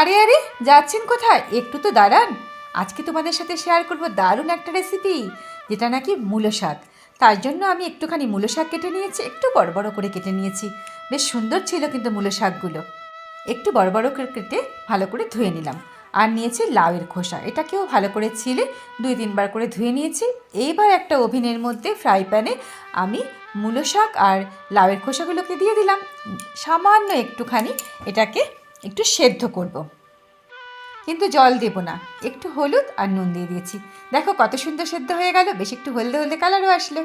আরে আরে, যাচ্ছেন কোথায়? একটু তো দাঁড়ান। আজকে তোমাদের সাথে শেয়ার করব দারুণ একটা রেসিপি যেটা নাকি মূলো শাক। তার জন্য আমি একটুখানি মূলো শাক কেটে নিয়েছি, একটু বড় বড় করে কেটে নিয়েছি। বেশ সুন্দর ছিল কিন্তু মূলো শাকগুলো। একটু বড় বড় করে কেটে ভালো করে ধুয়ে নিলাম। আর নিয়েছি লাউয়ের খোসা। এটাকেও ভালো করে ছিলে দুই তিনবার করে ধুয়ে নিয়েছি। এইবার একটা ওভেনের মধ্যে ফ্রাই প্যানে আমি মূলো শাক আর লাউয়ের খোসাগুলোকে দিয়ে দিলাম। সামান্য একটুখানি এটাকে একটু সেদ্ধ করব। কিন্তু জল দেব না। একটু হলুদ আর নুন দিয়ে দিয়েছি। দেখো কত সুন্দর সেদ্ধ হয়ে গেল। বেশ একটু হলদে হলদে কালারও আসলো।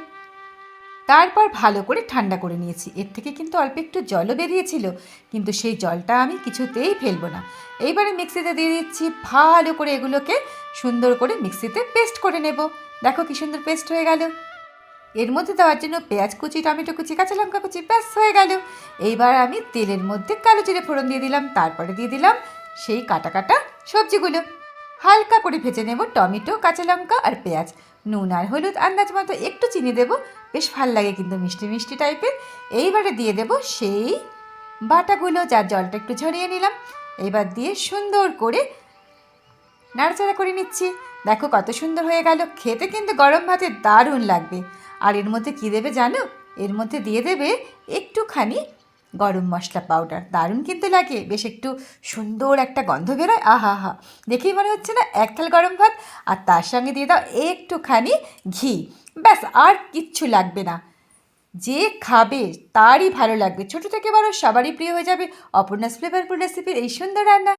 তারপর ভালো করে ঠান্ডা করে নিয়েছি। এর থেকে কিন্তু অল্প একটু জলও বেরিয়েছিল। কিন্তু সেই জলটা আমি কিছুতেই ফেলব না। এইবারে মিক্সিতে দিয়ে দিচ্ছি। ভালো করে এগুলোকে সুন্দর করে মিক্সিতে পেস্ট করে নেব। দেখো কি সুন্দর পেস্ট হয়ে গেল। এর মধ্যে দেওয়ার জন্য পেঁয়াজ কুচি, টমেটো কুচি, কাঁচা লঙ্কা কুচি, ব্যাস হয়ে গেল। এইবার আমি তেলের মধ্যে কালো জিরে ফোড়ন দিয়ে দিলাম, তারপরে দিয়ে দিলাম সেই কাটা কাটা সবজিগুলো। হালকা করে ভেজে নেব টমেটো, কাঁচা লঙ্কা আর পেঁয়াজ। নুন আর হলুদ আন্দাজ মতো একটু চিনি দেবো, বেশ ভালো লাগে কিন্তু মিষ্টি মিষ্টি টাইপের। এইবারে দিয়ে দেব সেই বাটাগুলো যার জলটা একটু ঝরিয়ে নিলাম। এবার দিয়ে সুন্দর করে নাড়াচাড়া করে নিচ্ছি। দেখো কত সুন্দর হয়ে গেল, খেতে কিন্তু গরম ভাতে দারুণ লাগবে। আর এর মধ্যে কী দেবে জানো? এর মধ্যে দিয়ে দেবে একটুখানি গরম মশলা পাউডার দারুণ কিন্তু লাগে। বেশ একটু সুন্দর একটা গন্ধ বেরোয়। আহা হা। দেখেই মনে হচ্ছে না এক থাল গরম ভাত, আর তার সঙ্গে দিয়ে দাও একটুখানি ঘি। ব্যাস, আর কিচ্ছু লাগবে না। যে খাবে তারই ভালো লাগবে। ছোটো থেকে বড় সবারই প্রিয় হয়ে যাবে অপর্ণাস ফ্লেভারফুল রেসিপির এই সুন্দর রান্না।